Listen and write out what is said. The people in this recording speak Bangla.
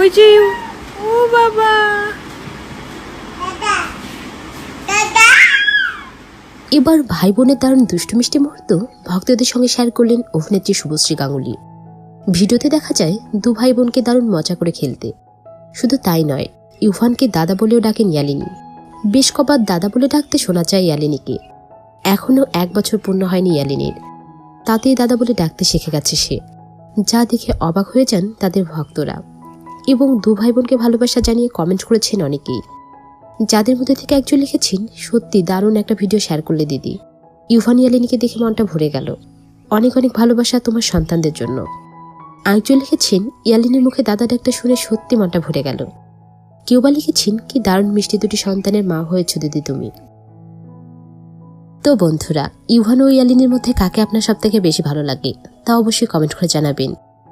ওই যে ও বাবা। এবার ভাই বোনের দারুণ দুষ্টু মিষ্টি মুহূর্ত ভক্তদের সঙ্গে শেয়ার করলেন অভিনেত্রী শুভশ্রী গাঙ্গুলি। ভিডিওতে দেখা যায় দু ভাই বোনকে দারুণ মজা করে খেলতে। শুধু তাই নয় ইউফানকে দাদা বলেও ডাকেন ইয়ালিনী। বেশ কবার দাদা বলে ডাকতে শোনা যায় ইয়ালিনীকে। এখনও এক বছর পূর্ণ হয়নি ইয়ালিনীর। তাতেই দাদা বলে ডাকতে শিখে গেছে সে। যা দেখে অবাক হয়ে যান তাদের ভক্তরা। এবং দু ভাই বোনকে ভালোবাসা জানিয়ে কমেন্ট করেছেন অনেকেই। যাদের মধ্যে থেকে একজন লিখেছেন, সত্যি দারুণ একটা ভিডিও শেয়ার করলে দিদি। ইউভান ইয়ালিনীকে দেখে মনটা ভরে গেল। অনেক অনেক ভালোবাসা তোমার সন্তানদের জন্য। আরেকজন লিখেছেন, ইয়ালিনীর মুখে দাদা ডাকটা শুনে সত্যি মনটা ভরে গেল। কেউ বা লিখেছেন, কি দারুণ মিষ্টি দুটি সন্তানের মা হয়েছ দিদি তুমি। তো বন্ধুরা, ইউভান ও ইয়ালিনীর মধ্যে কাকে আপনার সব থেকে বেশি ভালো লাগে, তা অবশ্যই কমেন্ট করে জানাবেন।